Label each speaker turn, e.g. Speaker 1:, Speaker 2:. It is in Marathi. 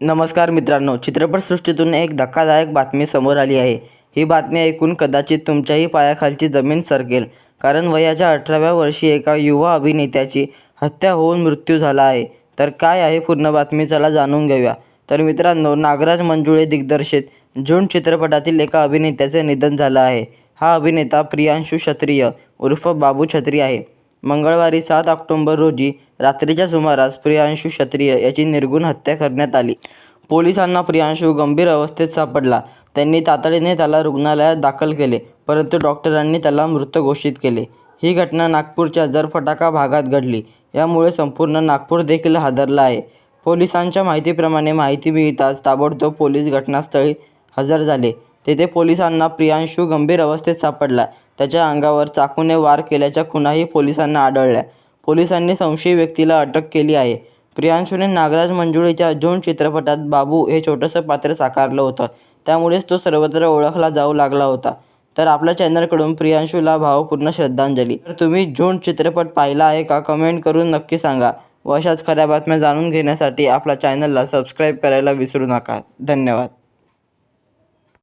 Speaker 1: नमस्कार मित्रांनो चित्रपटसृष्टीतून एक धक्कादायक बातमी समोर आली आहे. ही बातमी ऐकून कदाचित तुमच्याही पायाखालची जमीन सरकेल कारण वयाच्या अठराव्या वर्षी एका युवा अभिनेत्याची हत्या होऊन मृत्यू झाला आहे. तर काय आहे पूर्ण बातमी चला जाणून घेऊया. तर मित्रांनो नागराज मंजुळे दिग्दर्शित झुंड चित्रपटातील एका अभिनेत्याचे निधन झालं आहे. हा अभिनेता प्रियांशू क्षत्रिय उर्फ बाबू छत्री आहे. मंगळवारी सात ऑक्टोंबर रोजी रात्रीच्या सुमारास प्रियांशू क्षत्रिय याची निर्गुण हत्या करण्यात आली. पोलिसांना प्रियांशू गंभीर अवस्थेत सापडला. त्यांनी तातडीने त्याला रुग्णालयात दाखल केले परंतु डॉक्टरांनी त्याला मृत घोषित केले. ही घटना नागपूरच्या जरफटाका भागात घडली. यामुळे संपूर्ण नागपूर देखील हादरला आहे. पोलिसांच्या माहितीप्रमाणे माहिती मिळताच ताबडतोब पोलीस घटनास्थळी हजर झाले. तेथे पोलिसांना प्रियांशू गंभीर अवस्थेत सापडला. त्याच्या अंगावर चाकूने वार केल्याच्या खुणाही पोलिसांना आढळल्या. पोलिसांनी संशयी व्यक्तीला अटक केली आहे. प्रियांशूने नागराज मंजुळेच्या झुंड चित्रपटात बाबू हे छोटंसं पात्र साकारलं होतं. त्यामुळेच तो सर्वत्र ओळखला जाऊ लागला होता. तर आपल्या चॅनलकडून प्रियांशूला भावपूर्ण श्रद्धांजली. तर तुम्ही जून चित्रपट पाहिला आहे का कमेंट करून नक्की सांगा व अशाच खऱ्या बातम्या जाणून घेण्यासाठी आपल्या चॅनलला सबस्क्राईब करायला विसरू नका. धन्यवाद.